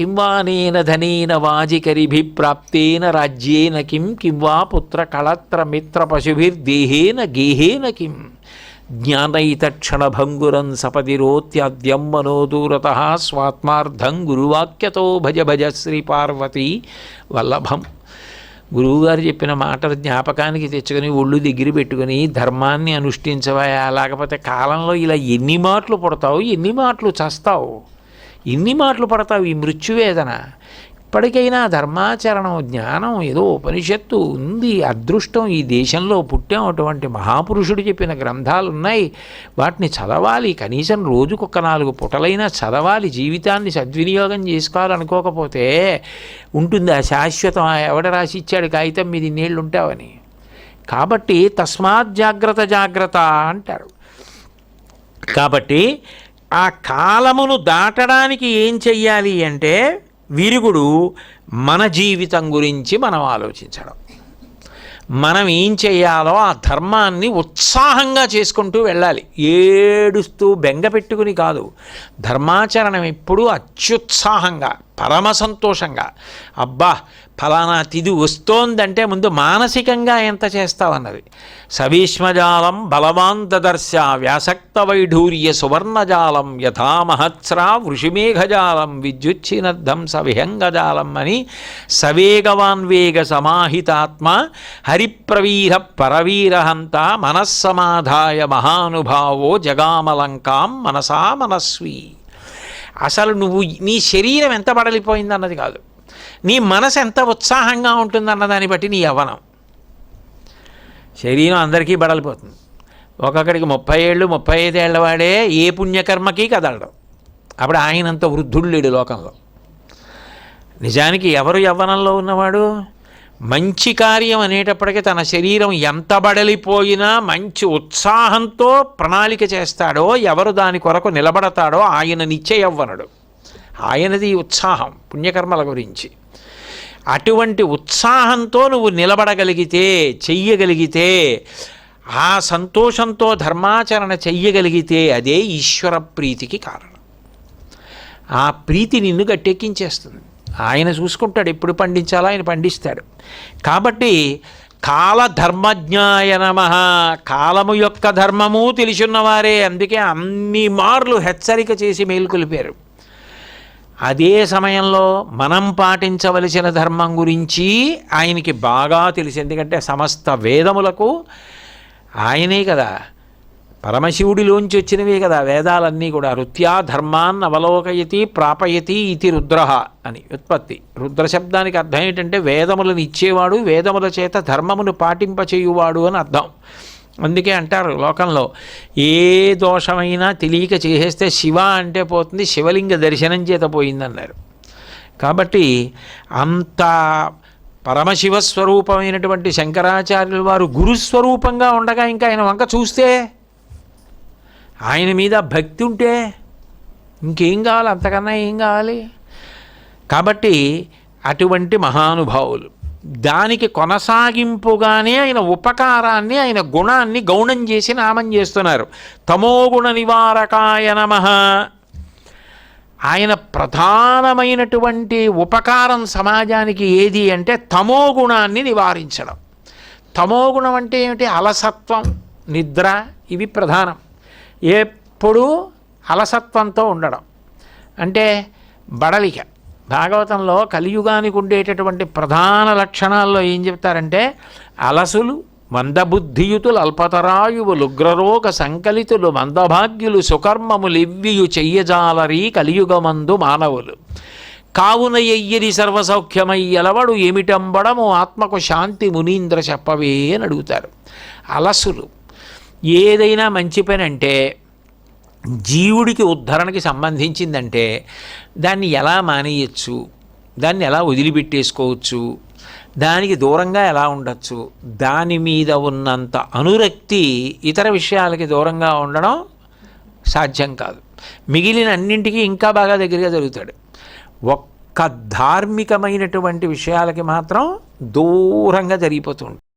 కింవానేన నేన ధనేన వాజికరిభి ప్రాప్తేన రాజ్యేన కిం కింవా పుత్ర కళత్ర మిత్ర పశుభిర్దేహేన గేహేన కిం జ్ఞానైతక్షణభంగురం సపదిరోత్యాద్యం మనోదూరత స్వాత్మార్థం గురువాక్యతో భజ భజ శ్రీ పార్వతీ వల్లభం గురువుగారు చెప్పిన మాట జ్ఞాపకానికి తెచ్చుకొని ఒళ్ళు దగ్గర పెట్టుకొని ధర్మాన్ని అనుష్ఠించవా? లేకపోతే కాలంలో ఇలా ఎన్ని మాటలు పుడతావు? ఎన్ని మాటలు చస్తావు? ఎన్ని మాటలు పడతావు ఈ మృత్యువేదన. ఇప్పటికైనా ధర్మాచరణం జ్ఞానం ఏదో ఉపనిషత్తు ఉంది అదృష్టం ఈ దేశంలో పుట్టాం అటువంటి మహాపురుషుడు చెప్పిన గ్రంథాలు ఉన్నాయి వాటిని చదవాలి కనీసం రోజుకొక నాలుగు పుటలైనా చదవాలి జీవితాన్ని సద్వినియోగం చేసుకోవాలనుకోకపోతే ఉంటుంది ఆ శాశ్వతం ఎవడ రాసి ఇచ్చాడు కాగితం మీద ఇన్నేళ్ళు ఉంటావని కాబట్టి తస్మాత్ జాగ్రత్త జాగ్రత్త అంటారు. కాబట్టి ఆ కాలమును దాటడానికి ఏం చెయ్యాలి అంటే విరుగుడు మన జీవితం గురించి మనం ఆలోచించడం. మనం ఏం చేయాలో ఆ ధర్మాన్ని ఉత్సాహంగా చేసుకుంటూ వెళ్ళాలి. ఏడుస్తూ బెంగ పెట్టుకుని కాదు. ధర్మాచరణం ఎప్పుడూ అత్యుత్సాహంగా పరమ సంతోషంగా. అబ్బా ఫలానా తిది వస్తోందంటే ముందు మానసికంగా ఎంత చేస్తావన్నది. సవీష్మజాలం బలవాన్ దదర్శ వ్యాసక్త వైఢూర్య సువర్ణజాలం యథామహత్స్రా వృషిమేఘజాలం విద్యుచ్చినద్ధం సవిహంగజాలం అని సవేగవాన్వేగ సమాహితాత్మ హరిప్రవీర పరవీరహంత మనస్సమాధాయ మహానుభావో జగామలంకాం మనసా మనస్వీ. అసలు నువ్వు నీ శరీరం ఎంత బడలిపోయింది అన్నది కాదు. నీ మనసు ఎంత ఉత్సాహంగా ఉంటుందన్న దాన్ని బట్టి నీ యవ్వనం. శరీరం అందరికీ బడలిపోతుంది. ఒక్కొక్కడికి ముప్పై ఏళ్ళు ముప్పై ఐదేళ్ళ వాడే ఏ పుణ్యకర్మకి కదలడం. అప్పుడు ఆయనంత వృద్ధుడు లేడు లోకంలో. నిజానికి ఎవరు యవ్వనంలో ఉన్నవాడు? మంచి కార్యం అనేటప్పటికీ తన శరీరం ఎంత బడలిపోయినా మంచి ఉత్సాహంతో ప్రణాళిక చేస్తాడో ఎవరు దాని కొరకు నిలబడతాడో ఆయన నిశ్చయవ్వనుడు. ఆయనది ఉత్సాహం పుణ్యకర్మల గురించి. అటువంటి ఉత్సాహంతో నువ్వు నిలబడగలిగితే చెయ్యగలిగితే ఆ సంతోషంతో ధర్మాచరణ చెయ్యగలిగితే అదే ఈశ్వర ప్రీతికి కారణం. ఆ ప్రీతి నిన్ను గట్టెక్కించేస్తుంది. ఆయన చూసుకుంటాడు ఎప్పుడు పండించాలో ఆయన పండిస్తాడు. కాబట్టి కాల ధర్మజ్ఞాయ నమ కాలము యొక్క ధర్మము తెలిసిన్నవారే అందుకే అన్ని మార్లు హెచ్చరిక చేసి మేలుకొలిపారు. అదే సమయంలో మనం పాటించవలసిన ధర్మం గురించి ఆయనకి బాగా తెలిసి ఎందుకంటే సమస్త వేదములకు ఆయనే కదా పరమశివుడిలోంచి వచ్చినవే కదా వేదాలన్నీ కూడా. రుత్యా ధర్మాన్ అవలోకయతి ప్రాపయతి ఇది రుద్ర అని ఉత్పత్తి. రుద్ర శబ్దానికి అర్థం ఏంటంటే వేదములను ఇచ్చేవాడు వేదముల చేత ధర్మమును పాటింపచేయువాడు అని అర్థం. అందుకే అంటారు లోకంలో ఏ దోషమైనా తెలియక చేసేస్తే శివ అంటే పోతుంది శివలింగ దర్శనం చేత పోయిందన్నారు. కాబట్టి అంత పరమశివ స్వరూపమైనటువంటి వారు గురుస్వరూపంగా ఉండగా ఇంకా ఆయన వంక చూస్తే ఆయన మీద భక్తి ఉంటే ఇంకేం కావాలి? అంతకన్నా ఏం కావాలి? కాబట్టి అటువంటి మహానుభావులు దానికి కొనసాగింపుగానే ఆయన ఉపకారాన్ని ఆయన గుణాన్ని గౌణం చేసి నామం చేస్తున్నారు. తమోగుణ నివారకాయ నమ. ఆయన ప్రధానమైనటువంటి ఉపకారం సమాజానికి ఏది అంటే తమోగుణాన్ని నివారించడం. తమోగుణం అంటే ఏమిటి? అలసత్వం నిద్ర ఇవి ప్రధానం. ఎప్పుడూ అలసత్వంతో ఉండడం. అంటే బడలిక. భాగవతంలో కలియుగానికి ఉండేటటువంటి ప్రధాన లక్షణాల్లో ఏం చెప్తారంటే అలసులు మందబుద్ధియుతులు అల్పతరాయువులు ఉగ్రరోగ సంకలితులు మందభాగ్యులు సుకర్మములివ్వియు చెయ్యజాలరీ కలియుగమందు మానవులు. కావున ఎయ్యరి సర్వసౌఖ్యమై ఎలవడు ఏమిటంబడము ఆత్మకు శాంతి మునీంద్ర చెప్పవే అని అడుగుతారు. అలసులు ఏదైనా మంచి పని అంటే జీవుడికి ఉద్ధరణకి సంబంధించిందంటే దాన్ని ఎలా మానేయచ్చు? దాన్ని ఎలా వదిలిపెట్టేసుకోవచ్చు? దానికి దూరంగా ఎలా ఉండొచ్చు? దాని మీద ఉన్నంత అనురక్తి ఇతర విషయాలకి దూరంగా ఉండడం సాధ్యం కాదు. మిగిలిన అన్నింటికీ ఇంకా బాగా దగ్గరగా జరుగుతాడు. ఒక్క ధార్మికమైనటువంటి విషయాలకి మాత్రం దూరంగా జరిగిపోతూ